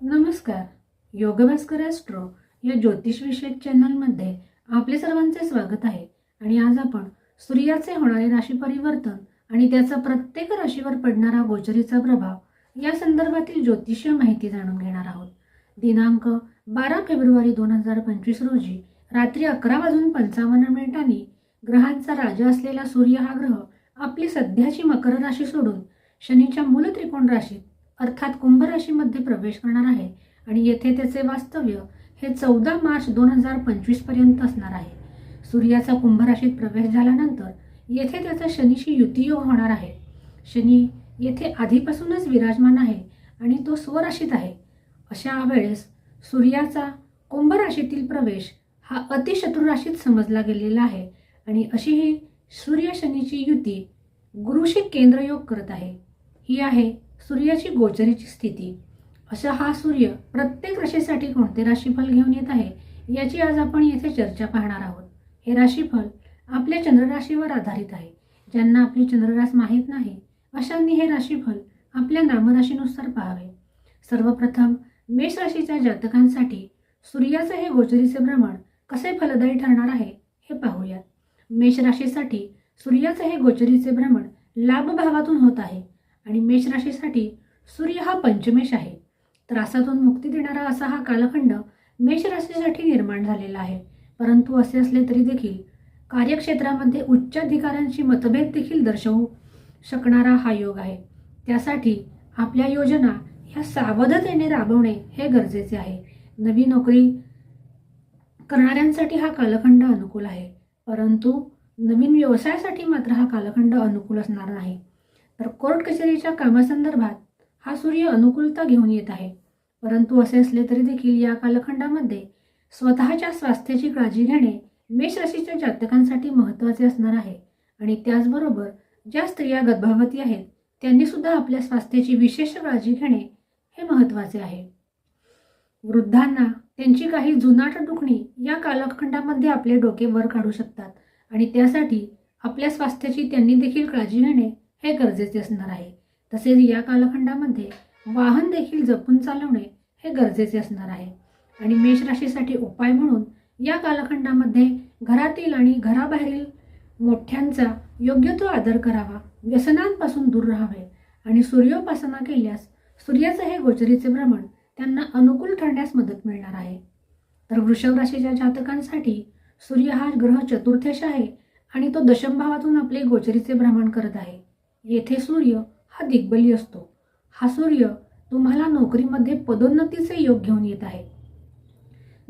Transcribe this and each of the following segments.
नमस्कार. योगभास्कर ॲस्ट्रो या ज्योतिषविषयक चॅनलमध्ये आपले सर्वांचे स्वागत आहे. आणि आज आपण सूर्याचे होणारे राशी परिवर्तन आणि त्याचा प्रत्येक राशीवर पडणारा गोचरीचा प्रभाव या संदर्भातील ज्योतिषीय माहिती जाणून घेणार आहोत. दिनांक बारा फेब्रुवारी दोन हजार पंचवीस रोजी रात्री अकरा वाजून पंचावन्न मिनिटांनी ग्रहांचा राजा असलेला सूर्य हा ग्रह आपली सध्याची मकर राशी सोडून शनीच्या मूल त्रिकोण राशीत अर्थात कुंभ राशीमध्ये प्रवेश करणार आहे आणि येथे त्याचे वास्तव्य हे चौदा मार्च दोन हजार पंचवीसपर्यंत असणार आहे. सूर्याचा कुंभ राशीत प्रवेश झाल्यानंतर येथे त्याचा शनीशी युतीयोग होणार आहे. शनी येथे आधीपासूनच विराजमान आहे आणि तो स्वराशीत आहे. अशा वेळेस सूर्याचा कुंभ राशीतील प्रवेश हा अतिशत्रू राशीत समजला गेलेला आहे आणि अशी ही सूर्य शनीची युती गुरुशी केंद्रयोग करत आहे. ही आहे सूर्याची गोचरीची स्थिती. असा हा सूर्य प्रत्येक राशीसाठी कोणते राशीफल घेऊन येत आहे याची आज आपण येथे चर्चा पाहणार आहोत. हे राशीफल आपल्या चंद्रराशीवर आधारित आहे. ज्यांना आपली चंद्ररास माहीत नाही अशांनी हे राशीफल आपल्या नामराशीनुसार पाहावे. सर्वप्रथम मेष राशीच्या जातकांसाठी सूर्याचे हे गोचरीचे भ्रमण कसे फलदायी ठरणार आहे हे पाहूयात मेष राशीसाठी सूर्याचे हे गोचरीचे भ्रमण लाभभावातून होत आहे. आणि मेष राशीसाठी सूर्य हा पंचमेश आहे. त्रासातून मुक्ती देणारा असा हा कालखंड मेष राशीसाठी निर्माण झालेला आहे. परंतु असे असले तरी देखील कार्यक्षेत्रामध्ये उच्च अधिकाऱ्यांशी मतभेद देखील दर्शवू शकणारा हा योग आहे. त्यासाठी आपल्या योजना ह्या सावधतेने राबवणे हे गरजेचे आहे. नवी नोकरी करणाऱ्यांसाठी हा कालखंड अनुकूल आहे. परंतु नवीन व्यवसायासाठी मात्र हा कालखंड अनुकूल असणार नाही. तर कोर्ट कचेरीच्या कामासंदर्भात हा सूर्य अनुकूलता घेऊन येत आहे. परंतु असे असले तरी देखील या कालखंडामध्ये स्वतःच्या स्वास्थ्याची काळजी घेणे मेष राशीच्या जातकांसाठी महत्त्वाचे असणार आहे. आणि त्याचबरोबर ज्या स्त्रिया गर्भावती आहेत त्यांनी सुद्धा आपल्या स्वास्थ्याची विशेष काळजी घेणे हे महत्त्वाचे आहे. वृद्धांना त्यांची काही जुनाट दुखणी या कालखंडामध्ये आपले डोके वर काढू शकतात आणि त्यासाठी आपल्या स्वास्थ्याची त्यांनी देखील काळजी घेणे हे गरजेचे असणार आहे. तसेच या कालखंडामध्ये वाहन देखील जपून चालवणे हे गरजेचे असणार आहे. आणि मेष राशीसाठी उपाय म्हणून या कालखंडामध्ये घरातील आणि घराबाहेरील मोठ्यांचा योग्य तो आदर करावा व्यसनांपासून दूर राहावे आणि सूर्योपासना केल्यास सूर्याचं हे गोचरीचे भ्रमण त्यांना अनुकूल ठरण्यास मदत मिळणार आहे. तर वृषभ राशीच्या जातकांसाठी सूर्य हा ग्रह चतुर्थेश आहे आणि तो दशमभावातून आपले गोचरीचे भ्रमण करत आहे. येथे सूर्य हा दिग्बली असतो. हा सूर्य तुम्हाला नोकरीमध्ये पदोन्नतीचे योग घेऊन येत आहे.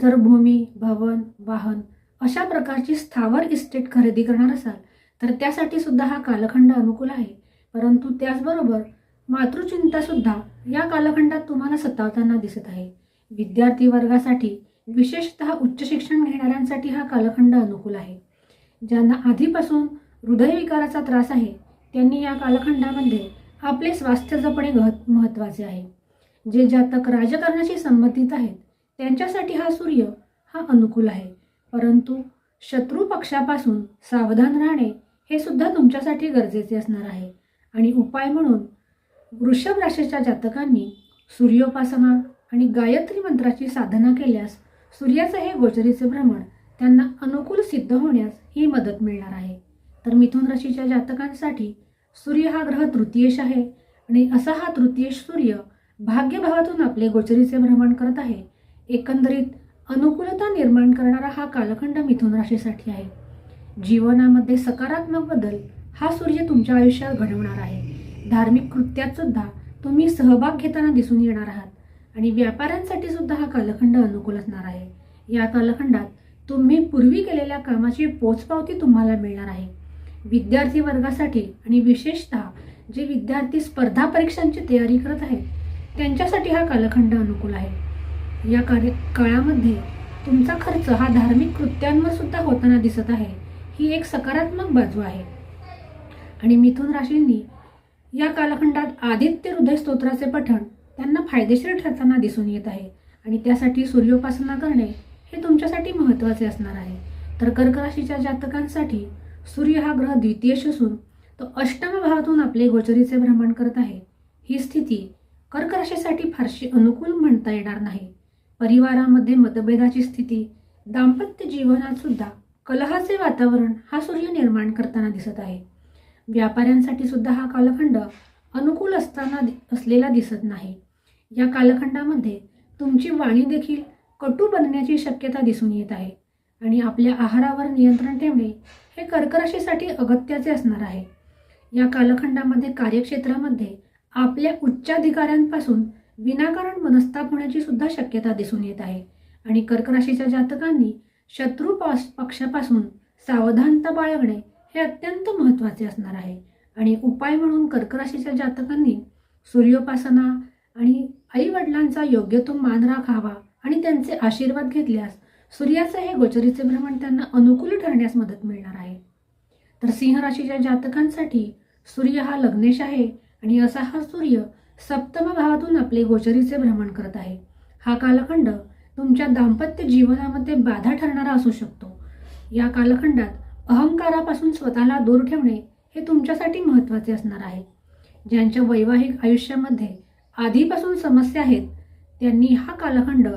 जर भूमी भवन वाहन अशा प्रकारची स्थावर इस्टेट खरेदी करणार असाल तर त्यासाठी सुद्धा हा कालखंड अनुकूल आहे. परंतु त्याचबरोबर मातृचिंतासुद्धा या कालखंडात तुम्हाला सतावताना दिसत आहे. विद्यार्थी वर्गासाठी विशेषतः उच्च शिक्षण घेणाऱ्यांसाठी हा कालखंड अनुकूल आहे. ज्यांना आधीपासून हृदयविकाराचा त्रास आहे त्यांनी या कालखंडामध्ये आपले स्वास्थ्य जपणे गह महत्त्वाचे आहे. जे जातक राजकारणाशी संबंधित आहेत त्यांच्यासाठी हा सूर्य हा अनुकूल आहे. परंतु शत्रू पक्षापासून सावधान राहणे हे सुद्धा तुमच्यासाठी गरजेचे असणार आहे. आणि उपाय म्हणून वृषभ राशीच्या जातकांनी सूर्योपासना आणि गायत्री मंत्राची साधना केल्यास सूर्याचं हे गोचरीचे भ्रमण त्यांना अनुकूल सिद्ध होण्यास ही मदत मिळणार आहे. तर मिथुन राशीच्या जातकांसाठी सूर्य हा ग्रह तृतीयेश आहे आणि असा हा तृतीयेश सूर्य भाग्यभावातून आपले गोचरीचे भ्रमण करत आहे. एकंदरीत अनुकूलता निर्माण करणारा हा कालखंड मिथुन राशीसाठी आहे. जीवनामध्ये सकारात्मक बदल हा सूर्य तुमच्या आयुष्यात घडवणार आहे. धार्मिक कृत्यात सुद्धा तुम्ही सहभाग घेताना दिसून येणार आहात आणि व्यापाऱ्यांसाठी सुद्धा हा कालखंड अनुकूल असणार आहे. या कालखंडात तुम्ही पूर्वी केलेल्या कामाची पोचपावती तुम्हाला मिळणार आहे. विद्यार्थी वर्गासाठी आणि विशेषतः जे विद्यार्थी स्पर्धा परीक्षांची तयारी करत आहेत त्यांच्यासाठी हा कालखंड अनुकूल आहे. या कार्य काळामध्ये तुमचा खर्च हा धार्मिक कृत्यांवर सुद्धा होताना दिसत आहे ही एक सकारात्मक बाजू आहे. आणि मिथुन राशींनी या कालखंडात आदित्य हृदय स्तोत्राचे पठण त्यांना फायदेशीर ठरताना दिसून येत आहे आणि त्यासाठी सूर्योपासना करणे हे तुमच्यासाठी महत्त्वाचे असणार आहे. तर कर्क राशीच्या जातकांसाठी सूर्य हा ग्रह द्वितीयश असून तो अष्टम भावातून आपले गोचरीचे भ्रमण करत आहे. ही स्थिती कर्क राशीसाठी फारशी अनुकूल म्हणता येणार नाही. परिवारामध्ये मतभेदाची स्थिती दाम्पत्य जीवनात सुद्धा कलहाचे वातावरण हा सूर्य निर्माण करताना दिसत आहे. व्यापाऱ्यांसाठी सुद्धा हा कालखंड अनुकूल असताना असलेला दिसत नाही. या कालखंडामध्ये तुमची वाणी देखील कटू बनण्याची शक्यता दिसून येत आहे आणि आपल्या आहारावर नियंत्रण ठेवणे हे कर्कराशीसाठी अगत्याचे असणार आहे. या कालखंडामध्ये कार्यक्षेत्रामध्ये आपल्या उच्चाधिकाऱ्यांपासून विनाकारण मनस्ताप होण्याची सुद्धा शक्यता दिसून येत आहे आणि कर्क राशीच्या जातकांनी शत्रू पक्षापासून सावधानता बाळगणे हे अत्यंत महत्त्वाचे असणार आहे. आणि उपाय म्हणून कर्क राशीच्या जातकांनी सूर्योपासना आणि आईवडिलांचा योग्य तो मान राखावा आणि त्यांचे आशीर्वाद घेतल्यास सूर्याचे हे गोचरीचे भ्रमण त्यांना अनुकूल ठरण्यास मदत मिळणार आहे. तर सिंह राशीच्या जातकांसाठी सूर्य हा लग्नेश आहे आणि असा हा सूर्य सप्तम भावातून आपले गोचरीचे भ्रमण करत आहे. हा कालखंड तुमच्या दाम्पत्य जीवनामध्ये बाधा ठरणारा असू शकतो. या कालखंडात अहंकारापासून स्वतःला दूर ठेवणे हे तुमच्यासाठी महत्त्वाचे असणार आहे. ज्यांच्या वैवाहिक आयुष्यामध्ये आधीपासून समस्या आहेत त्यांनी हा कालखंड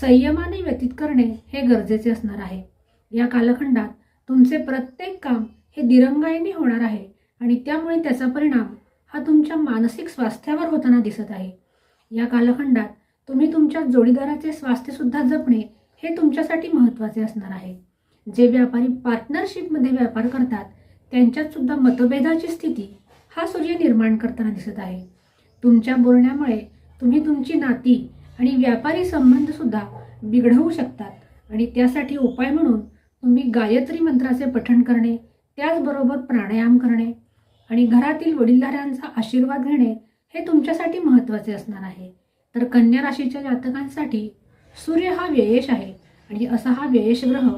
संयमाने व्यतीत करणे हे गरजेचे असणार आहे. या कालखंडात तुमचे प्रत्येक काम हे दिरंगाईने होणार आहे आणि त्यामुळे त्याचा परिणाम हा तुमच्या मानसिक स्वास्थ्यावर होताना दिसत आहे. या कालखंडात तुम्ही तुमच्या जोडीदाराचे स्वास्थ्यसुद्धा जपणे हे तुमच्यासाठी महत्त्वाचे असणार आहे. जे व्यापारी पार्टनरशिपमध्ये व्यापार करतात त्यांच्यातसुद्धा मतभेदाची स्थिती हा सूर्य निर्माण करताना दिसत आहे. तुमच्या बोलण्यामुळे तुम्ही तुमची नाती आणि व्यापारी संबंधसुद्धा बिघडवू शकतात. आणि त्यासाठी उपाय म्हणून तुम्ही गायत्री मंत्राचे पठण करणे त्याचबरोबर प्राणायाम करणे आणि घरातील वडीलधाऱ्यांचा आशीर्वाद घेणे हे तुमच्यासाठी महत्त्वाचे असणार आहे. तर कन्या राशीच्या जातकांसाठी सूर्य हा व्ययेश आहे आणि असा हा व्ययेश ग्रह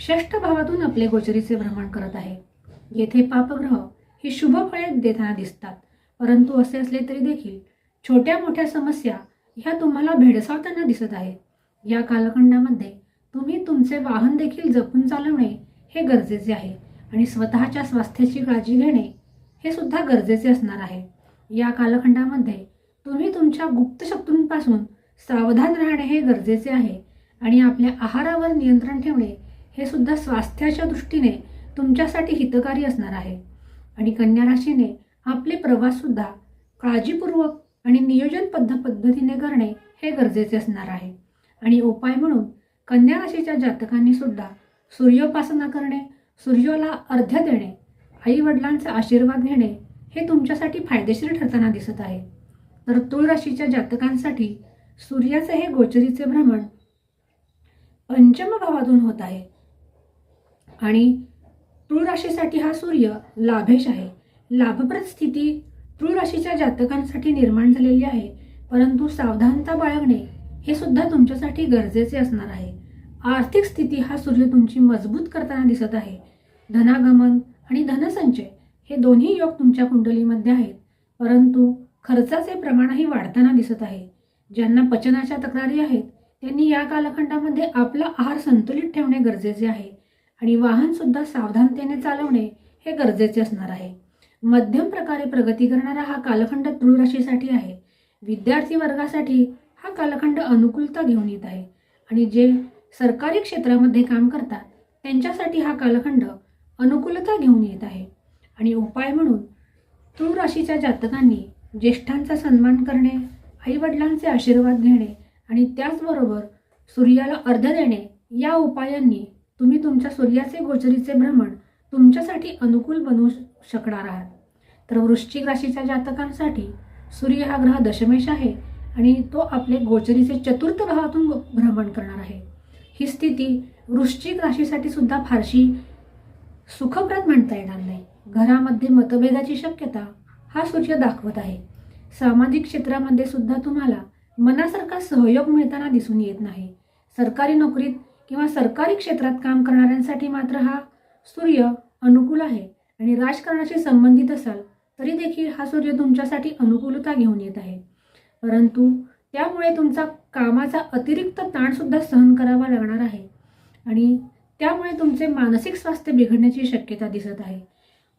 षष्ठ भावातून आपले गोचरीचे भ्रमण करत आहे. येथे पापग्रह ही शुभ फळे देताना दिसतात परंतु असे असले तरी देखील छोट्या मोठ्या समस्या ह्या तुम्हाला भेडसावताना दिसत आहेत. या कालखंडामध्ये तुम्ही तुमचे वाहन देखील जपून चालवणे हे गरजेचे आहे आणि स्वतःच्या स्वास्थ्याची काळजी घेणे हे सुद्धा गरजेचे असणार आहे. या कालखंडामध्ये तुम्ही तुमच्या गुप्त शक्तींपासून सावधान राहणे हे गरजेचे आहे आणि आपल्या आहारावर नियंत्रण ठेवणे हे सुद्धा स्वास्थ्याच्या दृष्टीने तुमच्यासाठी हितकारी असणार आहे. आणि कन्या राशीने आपले प्रवाससुद्धा काळजीपूर्वक आणि नियोजन पद्ध पद्धतीने करणे हे गरजेचे असणार आहे. आणि उपाय म्हणून कन्या राशीच्या जातकांनी सुद्धा सूर्योपासना करणे सूर्याला अर्ध्य देणे आई वडिलांचा आशीर्वाद घेणे हे तुमच्यासाठी फायदेशीर ठरताना दिसत आहे. तर तुळ राशीच्या जातकांसाठी सूर्याचे हे गोचरीचे भ्रमण पंचम भावातून होत आहे. आणि तुळ राशीसाठी हा सूर्य लाभेश आहे. लाभप्रद स्थिती तुळ राशीच्या जातकांसाठी निर्माण झालेली आहे परंतु सावधानता बाळगणे हे सुद्धा तुमच्यासाठी गरजेचे असणार आहे. आर्थिक स्थिती हा सूर्य तुमची मजबूत करताना दिसत आहे. धनागमन आणि धनसंचय हे दोन्ही योग तुमच्या कुंडलीमध्ये आहेत परंतु खर्चाचे प्रमाणही वाढताना दिसत आहे. ज्यांना पचनाच्या तक्रारी आहेत त्यांनी या कालखंडामध्ये आपला आहार संतुलित ठेवणे गरजेचे आहे आणि वाहनसुद्धा सावधानतेने चालवणे हे गरजेचे असणार आहे. मध्यम प्रकारे प्रगती करणारा हा कालखंड तृराशीसाठी राशीसाठी आहे. विद्यार्थी वर्गासाठी हा कालखंड अनुकूलता घेऊन येत आहे. आणि जे सरकारी क्षेत्रामध्ये काम करतात त्यांच्यासाठी हा कालखंड अनुकूलता घेऊन येत आहे. आणि उपाय म्हणून तृराशीच्या राशीच्या जातकांनी ज्येष्ठांचा सन्मान करणे आईवडिलांचे आशीर्वाद घेणे आणि त्याचबरोबर सूर्याला अर्ध देणे या उपायांनी तुम्ही तुमच्या सूर्याचे गोचरीचे भ्रमण तुमच्यासाठी अनुकूल बनवू शकणार आहात. तर वृश्चिक राशीच्या जातकांसाठी सूर्य हा ग्रह दशमेश आहे आणि तो आपले गोचरीचे चतुर्थ भावातून भ्रमण करणार आहे. ही स्थिती वृश्चिक राशीसाठी सुद्धा फारशी सुखप्रद म्हणता येणार नाही. घरामध्ये मतभेदाची शक्यता हा सूर्य दाखवत आहे. सामाजिक क्षेत्रामध्ये सुद्धा तुम्हाला मनासारखा सहयोग मिळताना दिसून येत नाही. सरकारी नोकरीत किंवा सरकारी क्षेत्रात काम करणाऱ्यांसाठी मात्र हा सूर्य अनुकूल आहे आणि राजकारणाशी संबंधित असाल तरी देखील हा सूर्य तुमच्यासाठी अनुकूलता घेऊन येत आहे. परंतु त्यामुळे तुमचा कामाचा अतिरिक्त ताणसुद्धा सहन करावा लागणार आहे आणि त्यामुळे तुमचे मानसिक स्वास्थ्य बिघडण्याची शक्यता दिसत आहे.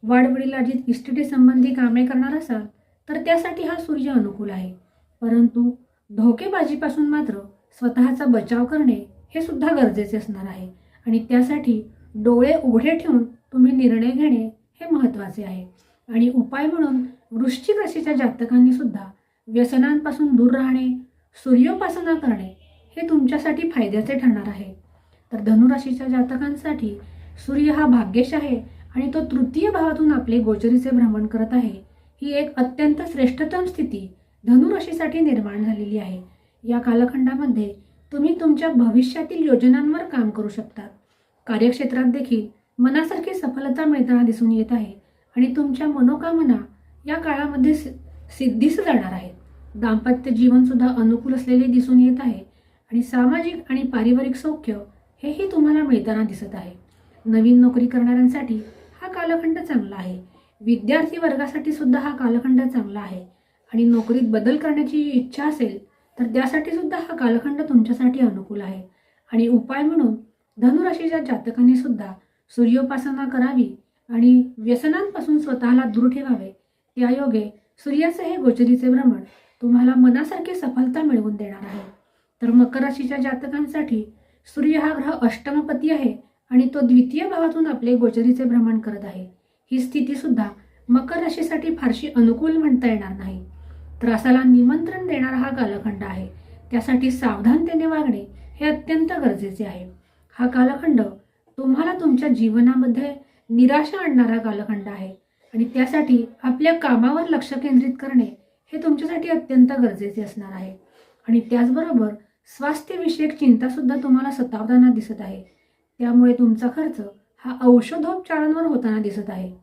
वाढवडीलाजीत इस्टेटी संबंधी कामे करणार असाल तर त्यासाठी हा सूर्य अनुकूल आहे. परंतु धोकेबाजीपासून मात्र स्वतःचा बचाव करणे हे सुद्धा गरजेचे असणार आहे आणि त्यासाठी डोळे उघडे ठेवून तुम्ही निर्णय घेणे हे महत्त्वाचे आहे. आणि उपाय म्हणून वृश्चिक राशीच्या जातकांनी सुद्धा व्यसनांपासून दूर राहणे सूर्योपासना करणे हे तुमच्यासाठी फायद्याचे ठरणार आहे. तर धनुराशीच्या जातकांसाठी सूर्य हा भाग्यश आहे आणि तो तृतीय भावातून आपले गोचरीचे भ्रमण करत आहे. ही एक अत्यंत श्रेष्ठतम स्थिती धनुराशीसाठी निर्माण झालेली आहे. या कालखंडामध्ये तुम्ही तुमच्या भविष्यातील योजनांवर काम करू शकता. कार्यक्षेत्रात देखील मनासारखी सफलता मिळताना दिसून येत आहे आणि तुमच्या मनोकामना या काळामध्ये सि- सिद्धीस जाणार आहेत. दाम्पत्य जीवनसुद्धा अनुकूल असलेले दिसून येत आहे आणि सामाजिक आणि पारिवारिक सौख्य हेही तुम्हाला मिळताना दिसत आहे. नवीन नोकरी करणाऱ्यांसाठी हा कालखंड चांगला आहे. विद्यार्थी वर्गासाठी सुद्धा हा कालखंड चांगला आहे. आणि नोकरीत बदल करण्याची इच्छा असेल तर त्यासाठी सुद्धा हा कालखंड तुमच्यासाठी अनुकूल आहे. आणि उपाय म्हणून धनुराशीच्या जातकाने सुद्धा सूर्योपासना करावी आणि व्यसनांपासून स्वतःला दूर ठेवावे. त्यायोगे सूर्याचे हे गोचरीचे भ्रमण तुम्हाला मनासारखी सफलता मिळवून देणार आहे. तर मकर राशीच्या जातकांसाठी सूर्य हा ग्रह अष्टमपती आहे आणि तो द्वितीय भावातून आपले गोचरीचे भ्रमण करत आहे. ही स्थिती सुद्धा मकर राशीसाठी फारशी अनुकूल म्हणता येणार नाही. त्रासाला निमंत्रण देणारा हा कालखंड आहे. त्यासाठी सावधानतेने वागणे हे अत्यंत गरजेचे आहे. हा कालखंड तुम्हाला तुमच्या जीवनामध्ये निराशा आणणारा कालखंड आहे. आणि त्यासाठी आपल्या कामावर लक्ष केंद्रित करणे हे तुमच्यासाठी अत्यंत गरजेचे असणार आहे. आणि त्याचबरोबर स्वास्थ्यविषयक चिंतासुद्धा तुम्हाला सतावताना दिसत आहे. त्यामुळे तुमचा खर्च हा औषधोपचारांवर होताना दिसत आहे.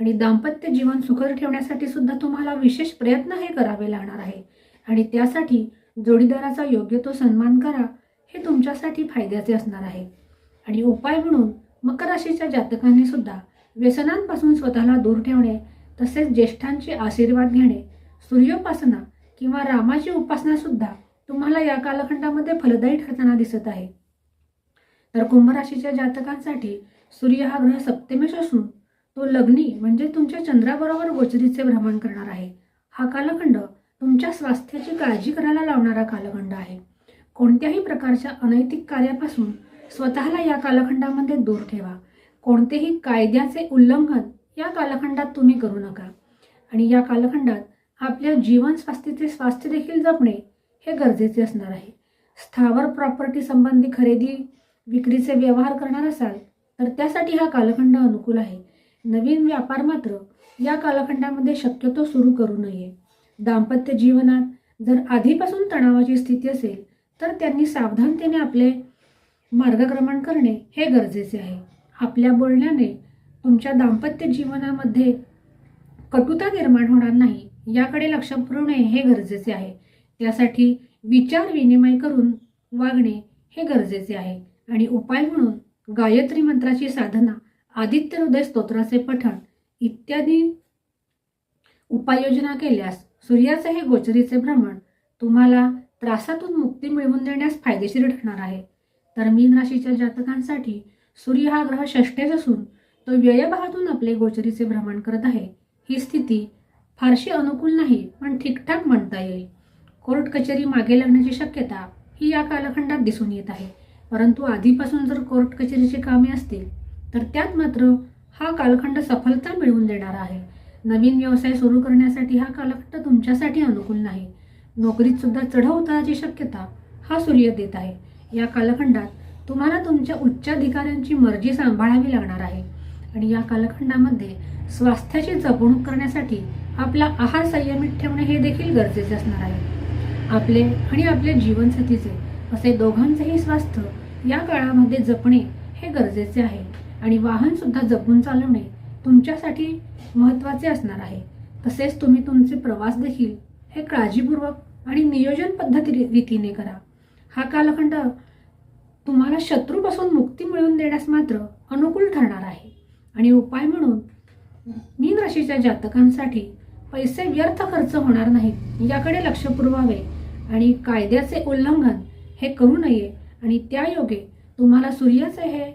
आणि दाम्पत्य जीवन सुखर ठेवण्यासाठी सुद्धा तुम्हाला विशेष प्रयत्न हे करावे लागणार आहे. आणि त्यासाठी जोडीदाराचा योग्य तो सन्मान करा हे तुमच्यासाठी फायद्याचे असणार आहे. आणि उपाय म्हणून मकर राशीच्या जातकांनी सुद्धा व्यसनांपासून स्वतःला दूर ठेवणे तसेच ज्येष्ठांचे आशीर्वाद घेणे सूर्योपासना किंवा रामाची उपासना सुद्धा तुम्हाला या कालखंडामध्ये फलदायी ठरताना दिसत आहे. तर कुंभराशीच्या जातकांसाठी सूर्य हा ग्रह सप्तमेश असून तो लग्नी म्हणजे तुमच्या चंद्राबरोबर गोचरीचे भ्रमण करणार आहे. हा कालखंड तुमच्या स्वास्थ्याची काळजी करायला लावणारा कालखंड आहे. कोणत्याही प्रकारच्या अनैतिक कार्यापासून स्वतःला या कालखंडामध्ये दूर ठेवा. कोणतेही कायद्याचे उल्लंघन या कालखंडात तुम्ही करू नका. आणि या कालखंडात आपल्या जीवन स्वास्थ्याचे स्वास्थ्य देखील जपणे हे गरजेचे असणार आहे. स्थावर प्रॉपर्टी संबंधी खरेदी विक्रीचे व्यवहार करणार असाल तर त्यासाठी हा कालखंड अनुकूल आहे. नवीन व्यापार मात्र या कालखंडामध्ये शक्यतो सुरू करू नये. दाम्पत्य जीवनात जर आधीपासून तणावाची स्थिती असेल तर त्यांनी सावधानतेने आपले मार्गक्रमण करणे हे गरजेचे आहे. आपल्या बोलण्याने तुमच्या दाम्पत्य जीवनामध्ये कटुता निर्माण होणार नाही याकडे लक्ष पुरवणे हे गरजेचे आहे. त्यासाठी विचार विनिमय करून वागणे हे गरजेचे आहे. आणि उपाय म्हणून गायत्री मंत्राची साधना आदित्य हृदय स्तोत्राचे पठण इत्यादी उपाययोजना केल्यास सूर्याचे हे गोचरीचे भ्रमण तुम्हाला त्रासातून मुक्ती मिळवून देण्यास फायदेशीर ठरणार आहे. तर मीन राशीच्या जातकांसाठी सूर्य हा ग्रह षष्ठेच असून तो व्ययभावातून आपले गोचरीचे भ्रमण करत आहे. ही स्थिती फारशी अनुकूल नाही पण ठीकठाक म्हणता येईल. कोर्ट कचेरी मागे लागण्याची शक्यता ही या कालखंडात दिसून येत आहे. परंतु आधीपासून जर कोर्ट कचेरीची कामे असतील तर त्यात मात्र हा कालखंड सफलता मिळवून देणारा आहे. नवीन व्यवसाय सुरू करण्यासाठी हा कालखंड तुमच्यासाठी अनुकूल नाही. नोकरीत सुद्धा चढ शक्यता हा सूर्य देत आहे. या कालखंडात तुम्हाला तुमच्या उच्चाधिकाऱ्यांची मर्जी सांभाळावी लागणार आहे. आणि या कालखंडामध्ये स्वास्थ्याची जपणूक करण्यासाठी आपला आहार संयमित ठेवणे हे देखील गरजेचे असणार आहे. आपले आणि आपल्या जीवनसाथीचे असे दोघांचेही स्वास्थ्य या काळामध्ये जपणे हे गरजेचे आहे. आणि वाहन सुद्धा जपून चालवणे तुमच्यासाठी महत्त्वाचे असणार आहे. तसेच तुम्ही तुमचे प्रवास देखील हे काळजीपूर्वक आणि नियोजन पद्धती रीतीने करा. हा कालखंड तुम्हाला शत्रूपासून मुक्ती मिळवून देण्यास मात्र अनुकूल ठरणार आहे. आणि उपाय म्हणून मीन राशीच्या जातकांसाठी पैसे व्यर्थ खर्च होणार नाहीत याकडे लक्ष पुरवावे आणि कायद्याचे उल्लंघन हे करू नये आणि त्यायोगे तुम्हाला सूर्याचे हे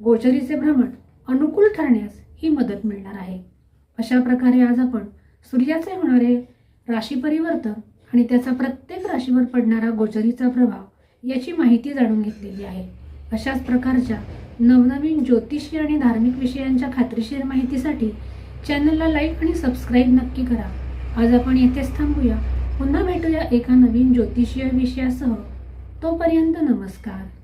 गोचरीचे भ्रमण अनुकूल ठरण्यास ही मदत मिळणार आहे. अशा प्रकारे आज आपण सूर्याचे होणारे राशी परिवर्तन आणि त्याचा प्रत्येक राशीवर पडणारा गोचरीचा प्रभाव याची माहिती जाणून घेतलेली आहे. अशाच प्रकारच्या नवनवीन ज्योतिषी आणि धार्मिक विषयांच्या खात्रीशीर माहितीसाठी चॅनलला लाईक आणि सबस्क्राईब नक्की करा. आज आपण येथेच थांबूया. पुन्हा भेटूया एका नवीन ज्योतिषीय विषयासह. तोपर्यंत नमस्कार.